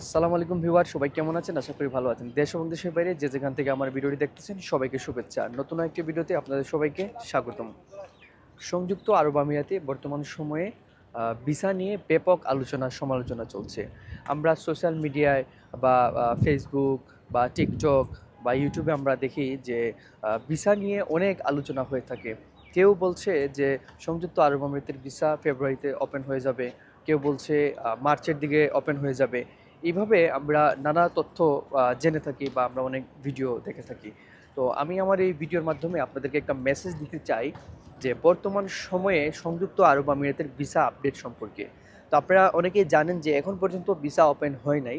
আসসালামু আলাইকুম ভিউয়ার, সবাই কেমন আছেন? আশা করি ভালো আছেন। দেশ এবং দেশের বাইরে যে যেখান থেকে আমার ভিডিওটি দেখতেছেন, সবাইকে শুভেচ্ছা। নতুন একটি ভিডিওতে আপনাদের সবাইকে স্বাগতম। সংযুক্ত আরব আমিরাতে বর্তমান সময়ে ভিসা নিয়ে ব্যাপক আলোচনা, সমালোচনা চলছে। আমরা সোশ্যাল মিডিয়ায় বা ফেসবুক বা টিকটক বা ইউটিউবে আমরা দেখি যে ভিসা নিয়ে অনেক আলোচনা হয়ে থাকে। কেউ বলছে যে, সংযুক্ত আরব আমিরাতের ভিসা ফেব্রুয়ারিতে ওপেন হয়ে যাবে। কেউ বলছে মার্চের দিকে ওপেন হয়ে যাবে। এইভাবে আমরা নানা তথ্য জেনে থাকি বা আমরা অনেক ভিডিও দেখে থাকি। তো আমি আমার এই ভিডিওর মাধ্যমে আপনাদেরকে একটা মেসেজ দিতে চাই যে, বর্তমান সময়ে সংযুক্ত আরব আমিরাতের ভিসা আপডেট সম্পর্কে। তো আপনারা অনেকেই জানেন যে, এখন পর্যন্ত ভিসা ওপেন হয় নাই।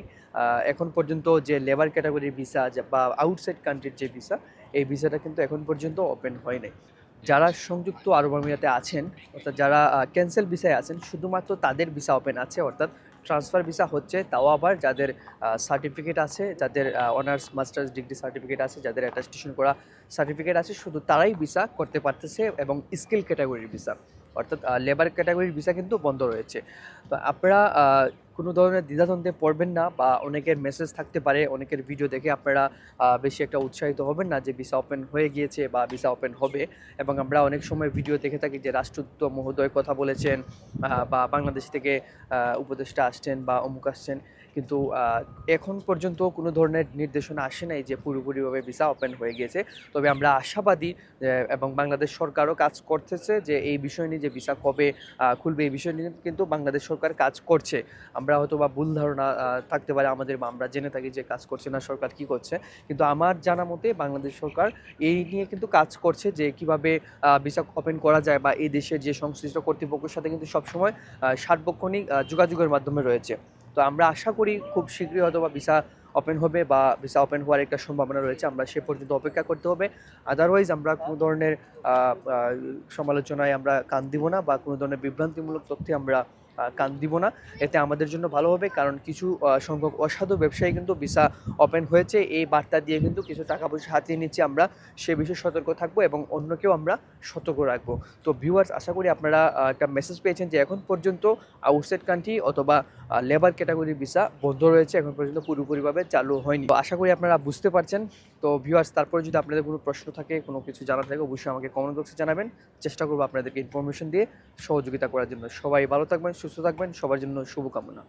এখন পর্যন্ত যে লেবার ক্যাটাগরির ভিসা বা আউটসাইড কান্ট্রির যে ভিসা এই ভিসাটা কিন্তু এখন পর্যন্ত ওপেন হয় নাই। যারা সংযুক্ত আরব আমিরাতে আছেন, অর্থাৎ যারা ক্যান্সেল ভিসায় আছেন, শুধুমাত্র তাদের ভিসা ওপেন আছে, অর্থাৎ ট্রান্সফার ভিসা হচ্ছে, তাও আবার যাদের সার্টিফিকেট আছে, যাদের অনার্স মাস্টার্স ডিগ্রি সার্টিফিকেট আছে, যাদের অ্যাটাস্টেশন করা সার্টিফিকেট আছে, শুধু তারাই ভিসা করতে পারতেছে এবং স্কিল ক্যাটাগরির ভিসা অর্থাৎ লেবার ক্যাটাগরির ভিসা কিন্তু বন্ধ রয়েছে। তো আপনারা কোনো ধরনের দ্বিধাদ্বন্দ্বে পড়বেন না বা অনেকের মেসেজ থাকতে পারে, অনেকের ভিডিও দেখে আপনারা বেশি একটা উৎসাহিত হবেন না যে ভিসা ওপেন হয়ে গিয়েছে বা ভিসা ওপেন হবে। এবং আমরা অনেক সময় ভিডিও দেখে থাকি যে রাষ্ট্রদূত মহোদয় কথা বলেছেন বা বাংলাদেশ থেকে উপদেষ্টা আসছেন বা অমুক আসছেন। কিন্তু এখন পর্যন্ত কোনো ধরনের নির্দেশনা আসে নাই যে পুরোপুরিভাবে ভিসা ওপেন হয়ে গিয়েছে। তবে আমরা আশাবাদী এবং বাংলাদেশ সরকারও কাজ করতেছে যে এই বিষয় নিয়ে যে ভিসা কবে খুলবে এই বিষয় নিয়ে কিন্তু বাংলাদেশ সরকার কাজ করছে। আমরা হয়তো বা ভুল ধারণা থাকতে পারে আমাদের আমরা জেনে থাকি যে কাজ করছে না, সরকার কি করছে। কিন্তু আমার জানা মতে বাংলাদেশ সরকার এই নিয়ে কিন্তু কাজ করছে যে কীভাবে ভিসা ওপেন করা যায় বা এই দেশের যে সংশ্লিষ্ট কর্তৃপক্ষের সাথে কিন্তু সবসময় সার্বক্ষণিক যোগাযোগের মাধ্যমে রয়েছে। তো আমরা আশা করি খুব শীঘ্রই হয়তো বা ভিসা ওপেন হবে বা ভিসা ওপেন হওয়ার একটা সম্ভাবনা রয়েছে। আমরা সে পর্যন্ত অপেক্ষা করতে হবে। আদারওয়াইজ আমরা কোনো ধরনের সমালোচনায় আমরা কান দিব না বা কোনো ধরনের বিভ্রান্তিমূলক তথ্যে আমরা কান দিব না। এতে আমাদের জন্য ভালো হবে কারণ কিছু সংখ্যক অসাধু ব্যবসায়ী কিন্তু ভিসা ওপেন হয়েছে। এই বার্তা দিয়ে কিন্তু কিছু টাকা পয়সা হাতিয়ে নিচ্ছে আমরা। সে বিষয়ে সতর্ক থাকব এবং অন্যকেও আমরা সতর্ক রাখব। তো ভিউয়ার্স আশা করি আপনারা একটা মেসেজ পেয়েছেন যে এখন পর্যন্ত আউটসাইড কান্ট্রি অথবা লেবার ক্যাটাগরি ভিসা বন্ধ রয়েছে। এখন পর্যন্ত পুরোপুরিভাবে চালু হয়নি। আশা করি আপনারা বুঝতে পারছেন। তো ভিউয়ার্স তারপরে যদি আপনাদের কোনো প্রশ্ন থাকে, কোনো কিছু জানার থাকে, অবশ্যই আমাকে কমেন্ট বক্সে জানাবেন। চেষ্টা করব আপনাদেরকে ইনফরমেশন দিয়ে সহযোগিতা করার জন্য। সবাই ভালো থাকবেন সুস্থ থাকবেন সবার জন্য শুভকামনা।